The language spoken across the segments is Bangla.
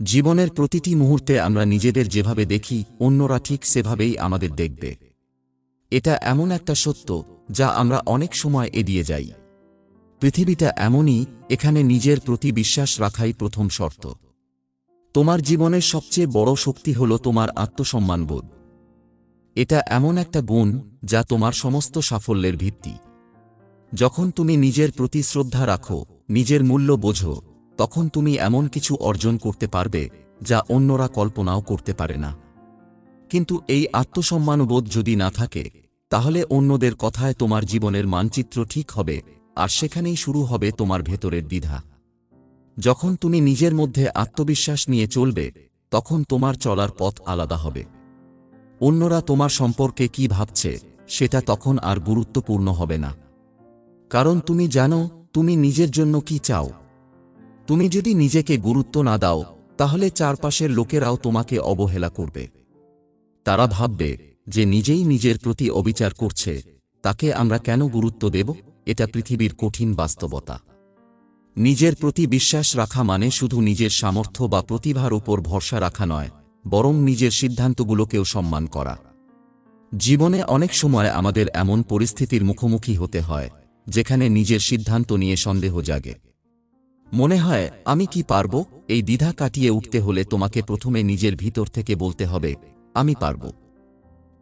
জীবনের প্রতিটি মুহূর্তে আমরা নিজেদের যেভাবে দেখি, অন্যরা ঠিক সেভাবেই আমাদের দেখবে। এটা এমন একটা সত্য যা আমরা অনেক সময় এড়িয়ে যাই। পৃথিবীটা এমনই, এখানে নিজের প্রতি বিশ্বাস রাখাই প্রথম শর্ত। তোমার জীবনের সবচেয়ে বড় শক্তি হল তোমার আত্মসম্মানবোধ এটা এমন একটা গুণ যা তোমার সমস্ত সাফল্যের ভিত্তি। যখন তুমি নিজের প্রতি শ্রদ্ধা রাখো, নিজের মূল্য বোঝো তখন তুমি এমন কিছু অর্জন করতে পারবে, যা অন্যরা কল্পনাও করতে পারে না। কিন্তু এই আত্মসম্মানবোধ যদি না থাকে, তাহলে অন্যদের কথায় তোমার জীবনের মানচিত্র ঠিক হবে, আর সেখানেই শুরু হবে তোমার ভেতরের দ্বিধা। যখন তুমি নিজের মধ্যে আত্মবিশ্বাস নিয়ে চলবে, তখন তোমার চলার পথ আলাদা হবে। অন্যরা তোমার সম্পর্কে কি ভাবছে, সেটা তখন আর গুরুত্বপূর্ণ হবে না। কারণ তুমি জানো, তুমি নিজের জন্য কি চাও তুমি যদি নিজেকে গুরুত্ব না দাও, তাহলে চারপাশের লোকেরাও তোমাকে অবহেলা করবে। তারা ভাববে যে নিজেই নিজের প্রতি অবিচার করছে, তাকে আমরা কেন গুরুত্ব দেব? এটা পৃথিবীর কঠিন বাস্তবতা। নিজের প্রতি বিশ্বাস রাখা মানে শুধু নিজের সামর্থ্য বা প্রতিভার উপর ভরসা রাখা নয়, বরং নিজের সিদ্ধান্তগুলোকেও সম্মান করা। জীবনে অনেক সময় আমাদের এমন পরিস্থিতির মুখোমুখি হতে হয়, যেখানে নিজের সিদ্ধান্ত নিয়ে সন্দেহ জাগে। মনে হয়, আমি কি পারব? এই দ্বিধা কাটিয়ে উঠতে হলে তোমাকে প্রথমে নিজের ভিতর থেকে বলতে হবে, আমি পারব।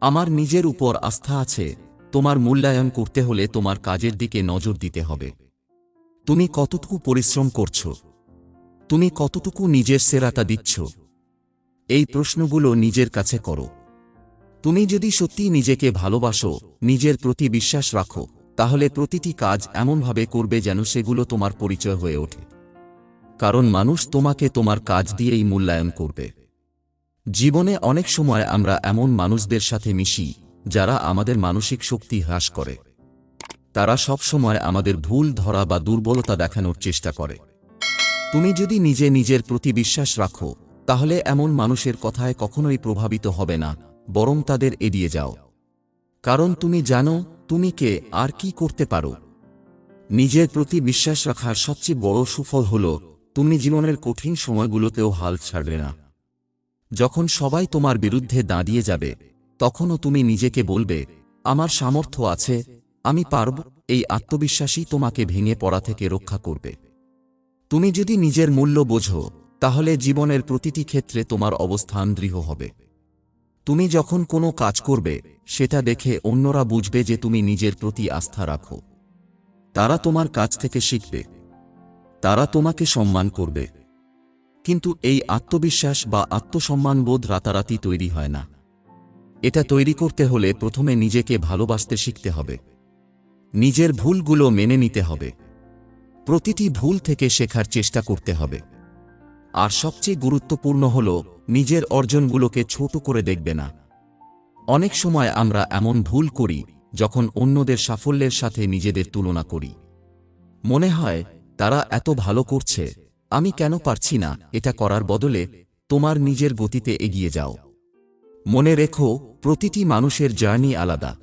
আমার নিজের উপর আস্থা আছে, তোমার মূল্যায়ন করতে হলে তোমার কাজের দিকে নজর দিতে হবে। তুমি কতটুকু পরিশ্রম করছ? তুমি কতটুকু নিজের সেরাটা দিচ্ছ? এই প্রশ্নগুলো নিজের কাছে করো। তুমি যদি সত্যি নিজেকে ভালোবাসো, নিজের প্রতি বিশ্বাস রাখো, তাহলে প্রতিটি কাজ এমনভাবে করবে যেন সেগুলো তোমার পরিচয় হয়ে ওঠে। কারণ মানুষ তোমাকে তোমার কাজ দিয়েই মূল্যায়ন করবে। জীবনে অনেক সময় আমরা এমন মানুষদের সাথে মিশি, যারা আমাদের মানসিক শক্তি হ্রাস করে। তারা সব সময় আমাদের ভুল, ধরা বা দুর্বলতা দেখানোর চেষ্টা করে। তুমি যদি নিজে নিজের প্রতি বিশ্বাস রাখো, তাহলে এমন মানুষের কথায় কখনোই প্রভাবিত হবে না, বরং তাদের এড়িয়ে যাও। কারণ তুমি জানো, তুমি কে, আর কি করতে পারো। নিজের প্রতি বিশ্বাস রাখার সবচেয়ে বড় সুফল হল তুমি জীবনের কঠিন সময়গুলোতেও হাল ছাড়বে না। যখন সবাই তোমার বিরুদ্ধে দাঁড়িয়ে যাবে, তখনও তুমি নিজেকে বলবে, আমার সামর্থ্য আছে, আমি পারব। এই আত্মবিশ্বাসই তোমাকে ভেঙে পড়া থেকে রক্ষা করবে। তুমি যদি নিজের মূল্য বোঝো, তাহলে জীবনের প্রতিটি ক্ষেত্রে তোমার অবস্থান দৃঢ় হবে। তুমি যখন কোনো কাজ করবে, সেটা দেখে অন্যরা বুঝবে যে তুমি নিজের প্রতি আস্থা রাখো। তারা তোমার কাছ থেকে শিখবে তারা তোমাকে সম্মান করবে। কিন্তু এই আত্মবিশ্বাস বা আত্মসম্মানবোধ রাতারাতি তৈরি হয় না। এটা তৈরি করতে হলে প্রথমে নিজেকে ভালোবাসতে শিখতে হবে। নিজের ভুলগুলো মেনে নিতে হবে। প্রতিটি ভুল থেকে শেখার চেষ্টা করতে হবে। আর সবচেয়ে গুরুত্বপূর্ণ হল, নিজের অর্জনগুলোকে ছোট করে দেখবে না। অনেক সময় আমরা এমন ভুল করি, যখন অন্যদের সাফল্যের সাথে নিজেদের তুলনা করি। মনে হয় তারা এত ভালো করছে, আমি কেন পারছি না এটা করার বদলে তোমার নিজের গতিতে এগিয়ে যাও। মনে রেখো, প্রতিটি মানুষের জার্নি আলাদা।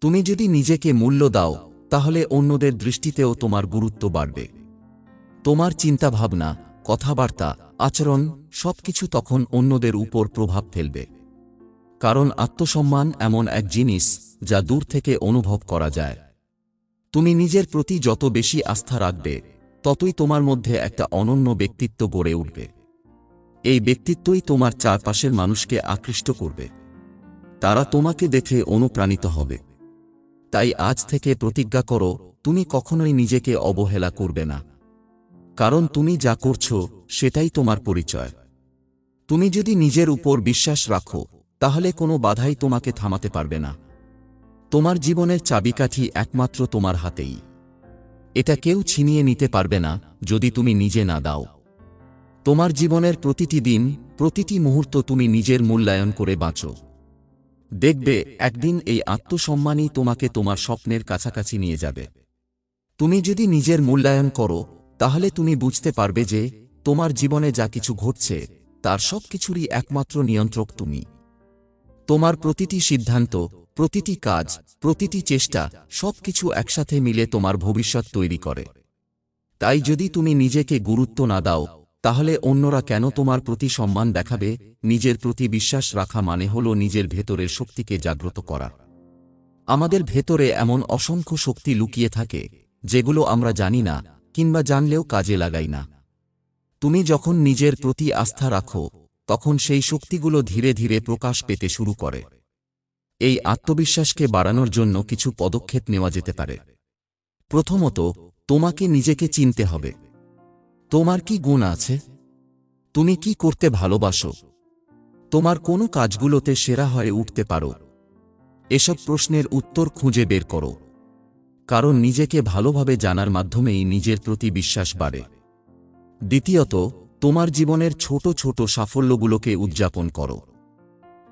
তুমি যদি নিজেকে মূল্য দাও, তাহলে অন্যদের দৃষ্টিতেও তোমার গুরুত্ব বাড়বে। তোমার চিন্তাভাবনা, কথাবার্তা, আচরণ, সবকিছু তখন অন্যদের উপর প্রভাব ফেলবে। কারণ আত্মসম্মান এমন এক জিনিস যা দূর থেকে অনুভব করা যায়। তুমি নিজের প্রতি যত বেশি আস্থা রাখবে, ততই তোমার মধ্যে একটা অনন্য ব্যক্তিত্ব গড়ে উঠবে। এই ব্যক্তিত্বই তোমার চারপাশের মানুষকে আকৃষ্ট করবে। তারা তোমাকে দেখে অনুপ্রাণিত হবে। তাই আজ থেকে প্রতিজ্ঞা করো, তুমি কখনোই নিজেকে অবহেলা করবে না। কারণ তুমি যা করছ, সেটাই তোমার পরিচয়। তুমি যদি নিজের উপর বিশ্বাস রাখো, তাহলে কোনো বাধাই তোমাকে থামাতে পারবে না। তোমার জীবনের চাবিকাঠি একমাত্র তোমার হাতেই। এটা কেউ ছিনিয়ে নিতে পারবে না, যদি তুমি নিজে না দাও। তোমার জীবনের প্রতিটি দিন, প্রতিটি মুহূর্ত তুমি নিজের মূল্যায়ন করে বাঁচো। দেখবে, একদিন এই আত্মসম্মানই তোমাকে তোমার স্বপ্নের কাছাকাছি নিয়ে যাবে। তুমি যদি নিজের মূল্যায়ন করো, তাহলে তুমি বুঝতে পারবে যে, তোমার জীবনে যা কিছু ঘটছে, তার সব কিছুরই একমাত্র নিয়ন্ত্রক তুমি। তোমার প্রতিটি সিদ্ধান্ত প্রতিটি কাজ, প্রতিটি চেষ্টা সবকিছু একসাথে মিলে তোমার ভবিষ্যৎ তৈরি করে। তাই যদি তুমি নিজেকে গুরুত্ব না দাও, তাহলে অন্যরা কেন তোমার প্রতি সম্মান দেখাবে? নিজের প্রতি বিশ্বাস রাখা মানে হল নিজের ভেতরের শক্তিকে জাগ্রত করা। আমাদের ভেতরে এমন অসংখ্য শক্তি লুকিয়ে থাকে, যেগুলো আমরা জানি না কিংবা জানলেও কাজে লাগাই না। তুমি যখন নিজের প্রতি আস্থা রাখো, তখন সেই শক্তিগুলো ধীরে ধীরে প্রকাশ পেতে শুরু করে। এই আত্মবিশ্বাসকে বাড়ানোর জন্য কিছু পদক্ষেপ নেওয়া যেতে পারে। প্রথমত, তোমাকে নিজেকে চিনতে হবে। তোমার কি গুণ আছে? তুমি কি করতে ভালোবাসো? তোমার কোনো কাজগুলোতে সেরা হয়ে উঠতে পারো? এসব প্রশ্নের উত্তর খুঁজে বের করো। কারণ নিজেকে ভালোভাবে জানার মাধ্যমেই নিজের প্রতি বিশ্বাস বাড়ে। দ্বিতীয়ত, তোমার জীবনের ছোট ছোট সাফল্যগুলোকে উদযাপন করো।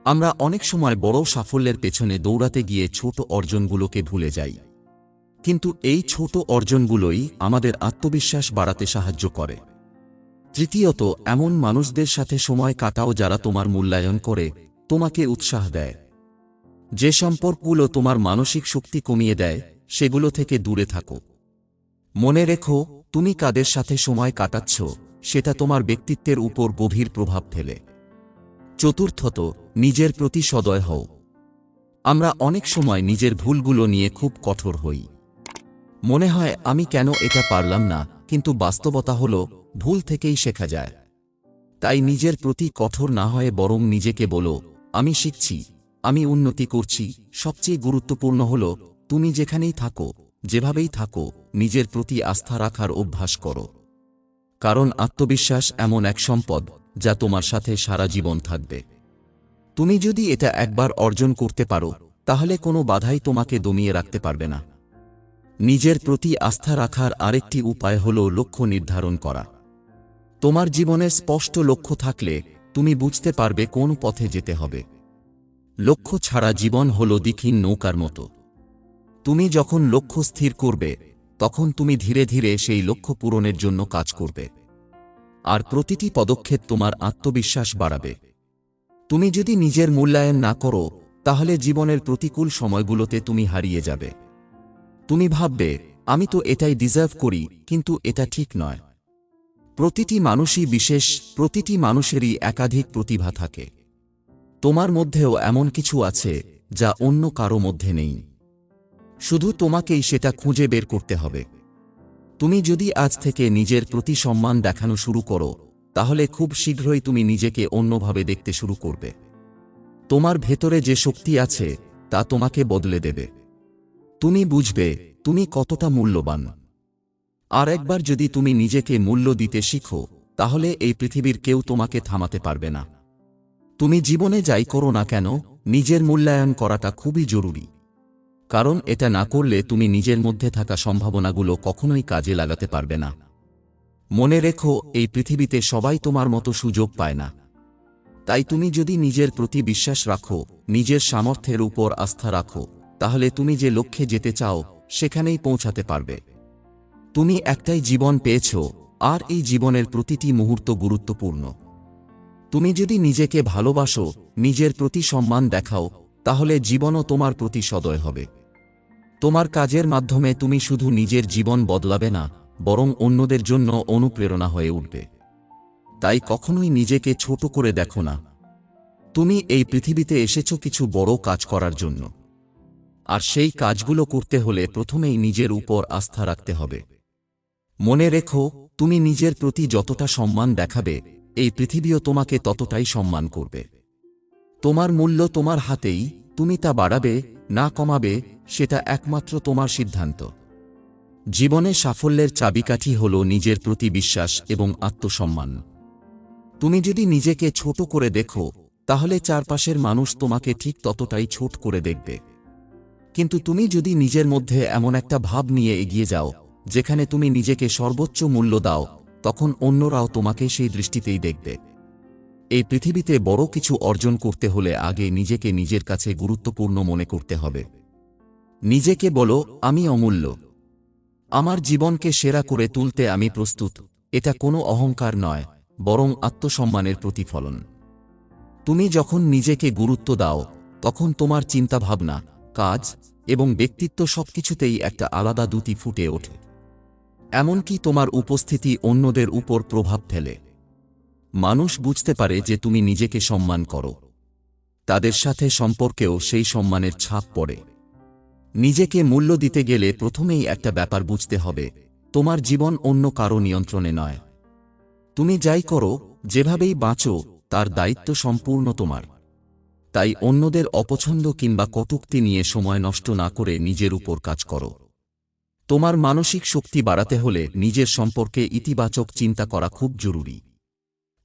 আমরা অনেক সময় বড় সাফল্যের পেছনে দৌড়াতে গিয়ে ছোট অর্জনগুলোকে ভুলে যাই। কিন্তু এই ছোট অর্জনগুলোই আমাদের আত্মবিশ্বাস বাড়াতে সাহায্য করে। তৃতীয়ত, এমন মানুষদের সাথে সময় কাটাও যারা তোমার মূল্যায়ন করে, তোমাকে উৎসাহ দেয়। যে সম্পর্কগুলো তোমার মানসিক শক্তি কমিয়ে দেয়, সেগুলো থেকে দূরে থাকো। মনে রেখো, তুমি কাদের সাথে সময় কাটাচ্ছ, সেটা তোমার ব্যক্তিত্বের উপর গভীর প্রভাব ফেলে। চতুর্থত, নিজের প্রতি সদয় হও। আমরা অনেক সময় নিজের ভুলগুলো নিয়ে খুব কঠোর হই। মনে হয় আমি কেন এটা পারলাম না, কিন্তু বাস্তবতা হল, ভুল থেকেই শেখা যায়। তাই নিজের প্রতি কঠোর না হয়ে বরং নিজেকে বলো, আমি শিখছি, আমি উন্নতি করছি, সবচেয়ে গুরুত্বপূর্ণ হল, তুমি যেখানেই থাকো, যেভাবেই থাকো, নিজের প্রতি আস্থা রাখার অভ্যাস করো। কারণ আত্মবিশ্বাস এমন এক সম্পদ যা তোমার সাথে সারা জীবন থাকবে। তুমি যদি এটা একবার অর্জন করতে পারো, তাহলে কোনো বাধাই তোমাকে দমিয়ে রাখতে পারবে না। নিজের প্রতি আস্থা রাখার আরেকটি উপায় হল লক্ষ্য নির্ধারণ করা। তোমার জীবনের স্পষ্ট লক্ষ্য থাকলে তুমি বুঝতে পারবে কোন পথে যেতে হবে। লক্ষ্য ছাড়া জীবন হল দিকহীন নৌকার মতো। তুমি যখন লক্ষ্য স্থির করবে, তখন তুমি ধীরে ধীরে সেই লক্ষ্য পূরণের জন্য কাজ করবে। আর প্রতিটি পদক্ষেপ তোমার আত্মবিশ্বাস বাড়াবে। তুমি যদি নিজের মূল্যায়ন না করো, তাহলে জীবনের প্রতিকূল সময়গুলোতে তুমি হারিয়ে যাবে। তুমি ভাববে, আমি তো এটাই ডিজার্ভ করি, কিন্তু এটা ঠিক নয়। প্রতিটি মানুষই বিশেষ, প্রতিটি মানুষেরই একাধিক প্রতিভা থাকে। তোমার মধ্যেও এমন কিছু আছে, যা অন্য কারও মধ্যে নেই। শুধু তোমাকেই সেটা খুঁজে বের করতে হবে। তুমি যদি আজ থেকে নিজের প্রতি সম্মান দেখানো শুরু করো, তাহলে খুব শীঘ্রই তুমি নিজেকে অন্যভাবে দেখতে শুরু করবে। তোমার ভেতরে যে শক্তি আছে, তা তোমাকে বদলে দেবে। তুমি বুঝবে, তুমি কতটা মূল্যবান। আর একবার যদি তুমি নিজেকে মূল্য দিতে শিখো, তাহলে এই পৃথিবীর কেউ তোমাকে থামাতে পারবে না। তুমি জীবনে যাই করো না কেন, নিজের মূল্যায়ন করাটা খুবই জরুরি। কারণ এটা না করলে তুমি নিজের মধ্যে থাকা সম্ভাবনাগুলো কখনোই কাজে লাগাতে পারবে না। মনে রেখো, এই পৃথিবীতে সবাই তোমার মতো সুযোগ পায় না। তাই তুমি যদি নিজের প্রতি বিশ্বাস রাখো, নিজের সামর্থ্যের উপর আস্থা রাখো, তাহলে তুমি যে লক্ষ্যে যেতে চাও, সেখানেই পৌঁছাতে পারবে। তুমি একটাই জীবন পেয়েছ, আর এই জীবনের প্রতিটি মুহূর্ত গুরুত্বপূর্ণ। তুমি যদি নিজেকে ভালোবাসো, নিজের প্রতি সম্মান দেখাও, তাহলে জীবনও তোমার প্রতি সদয় হবে। তোমার কাজের মাধ্যমে তুমি শুধু নিজের জীবন বদলাবে না, বরং অন্যদের জন্য অনুপ্রেরণা হয়ে উঠবে। তাই কখনোই নিজেকে ছোট করে দেখো না। তুমি এই পৃথিবীতে এসেছ কিছু বড় কাজ করার জন্য। আর সেই কাজগুলো করতে হলে প্রথমেই নিজের উপর আস্থা রাখতে হবে। মনে রেখো, তুমি নিজের প্রতি যতটা সম্মান দেখাবে, এই পৃথিবীও তোমাকে ততটাই সম্মান করবে। তোমার মূল্য তোমার হাতেই, তুমি তা বাড়াবে না কমাবে, সেটা একমাত্র তোমার সিদ্ধান্ত। জীবনে সাফল্যের চাবিকাঠি হল নিজের প্রতি বিশ্বাস এবং আত্মসম্মান। তুমি যদি নিজেকে ছোট করে দেখো, তাহলে চারপাশের মানুষ তোমাকে ঠিক ততটাই ছোট করে দেখবে। কিন্তু তুমি যদি নিজের মধ্যে এমন একটা ভাব নিয়ে এগিয়ে যাও, যেখানে তুমি নিজেকে সর্বোচ্চ মূল্য দাও, তখন অন্যরাও তোমাকে সেই দৃষ্টিতেই দেখবে। এই পৃথিবীতে বড় কিছু অর্জন করতে হলে আগে নিজেকে নিজের কাছে গুরুত্বপূর্ণ মনে করতে হবে। নিজেকে বলো, আমি অমূল্য। আমার জীবনকে সেরা করে তুলতে আমি প্রস্তুত। এটা কোনো অহংকার নয়, বরং আত্মসম্মানের প্রতিফলন। তুমি যখন নিজেকে গুরুত্ব দাও, তখন তোমার চিন্তাভাবনা, কাজ এবং ব্যক্তিত্ব সবকিছুতেই একটা আলাদা দুটি ফুটে ওঠে। এমনকি তোমার উপস্থিতি অন্যদের উপর প্রভাব ফেলে। মানুষ বুঝতে পারে যে তুমি নিজেকে সম্মান করো। তাদের সাথে সম্পর্কেও সেই সম্মানের ছাপ পড়ে। নিজেকে মূল্য দিতে গেলে প্রথমেই একটা ব্যাপার বুঝতে হবে, তোমার জীবন অন্য কারও নিয়ন্ত্রণে নয়। তুমি যাই করো, যেভাবেই বাঁচো, তার দায়িত্ব সম্পূর্ণ তোমার। তাই অন্যদের অপছন্দ কিংবা কটুক্তি নিয়ে সময় নষ্ট না করে নিজের উপর কাজ করো। তোমার মানসিক শক্তি বাড়াতে হলে নিজের সম্পর্কে ইতিবাচক চিন্তা করা খুব জরুরি।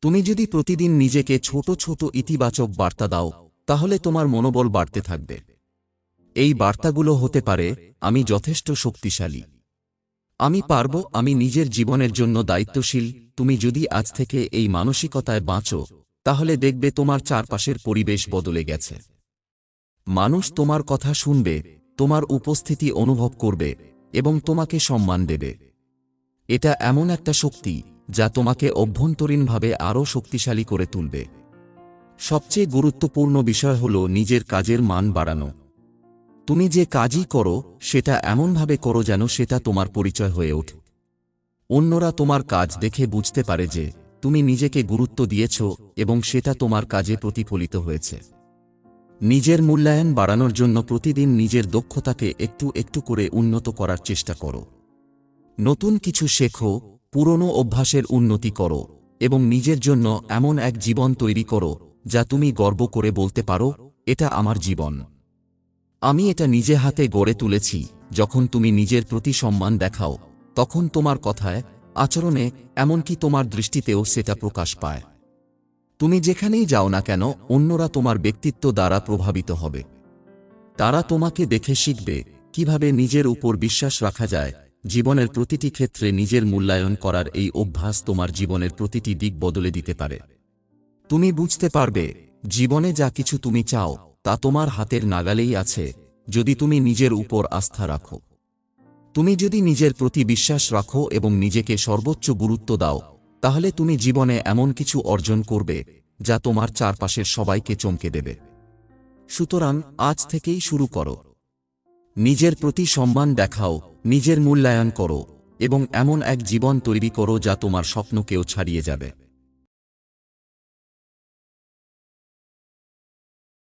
তুমি যদি প্রতিদিন নিজেকে ছোট ছোট ইতিবাচক বার্তা দাও, তাহলে তোমার মনোবল বাড়তে থাকবে। এই বার্তাগুলো হতে পারে, আমি যথেষ্ট শক্তিশালী। আমি পারব, আমি নিজের জীবনের জন্য দায়িত্বশীল, তুমি যদি আজ থেকে এই মানসিকতায় বাঁচো, তাহলে দেখবে তোমার চারপাশের পরিবেশ বদলে গেছে। মানুষ তোমার কথা শুনবে, তোমার উপস্থিতি অনুভব করবে, এবং তোমাকে সম্মান দেবে। এটা এমন একটা শক্তি যা তোমাকে অভ্যন্তরীণভাবে আরও শক্তিশালী করে তুলবে। সবচেয়ে গুরুত্বপূর্ণ বিষয় হল নিজের কাজের মান বাড়ানো। তুমি যে কাজই করো, সেটা এমনভাবে করো যেন সেটা তোমার পরিচয় হয়ে ওঠে। অন্যরা তোমার কাজ দেখে বুঝতে পারে যে তুমি নিজেকে গুরুত্ব দিয়েছ এবং সেটা তোমার কাজে প্রতিফলিত হয়েছে। নিজের মূল্যায়ন বাড়ানোর জন্য প্রতিদিন নিজের দক্ষতাকে একটু একটু করে উন্নত করার চেষ্টা করো। নতুন কিছু শেখো পুরনো অভ্যাসের উন্নতি করো এবং নিজের জন্য এমন এক জীবন তৈরি করো, যা তুমি গর্ব করে বলতে পারো, এটা আমার জীবন। আমি এটা নিজে হাতে গড়ে তুলেছি। যখন তুমি নিজের প্রতি সম্মান দেখাও, তখন তোমার কথায়, আচরণে, এমনকি তোমার দৃষ্টিতেও সেটা প্রকাশ পায়। তুমি যেখানেই যাও না কেন, অন্যরা তোমার ব্যক্তিত্ব দ্বারা প্রভাবিত হবে। তারা তোমাকে দেখে শিখবে কীভাবে নিজের উপর বিশ্বাস রাখা যায় জীবনের প্রতিটি ক্ষেত্রে নিজের মূল্যায়ন করার এই অভ্যাস তোমার জীবনের প্রতিটি দিক বদলে দিতে পারে। তুমি বুঝতে পারবে, জীবনে যা কিছু তুমি চাও, তা তোমার হাতের নাগালেই আছে, যদি তুমি নিজের উপর আস্থা রাখো। তুমি যদি নিজের প্রতি বিশ্বাস রাখো এবং নিজেকে সর্বোচ্চ গুরুত্ব দাও, তাহলে তুমি জীবনে এমন কিছু অর্জন করবে, যা তোমার চারপাশের সবাইকে চমকে দেবে। সুতরাং আজ থেকেই শুরু করো। নিজের প্রতি সম্মান দেখাও নিজের মূল্যায়ন করো এবং এমন এক জীবন তৈরি করো যা তোমার স্বপ্নকেও ছাড়িয়ে যাবে।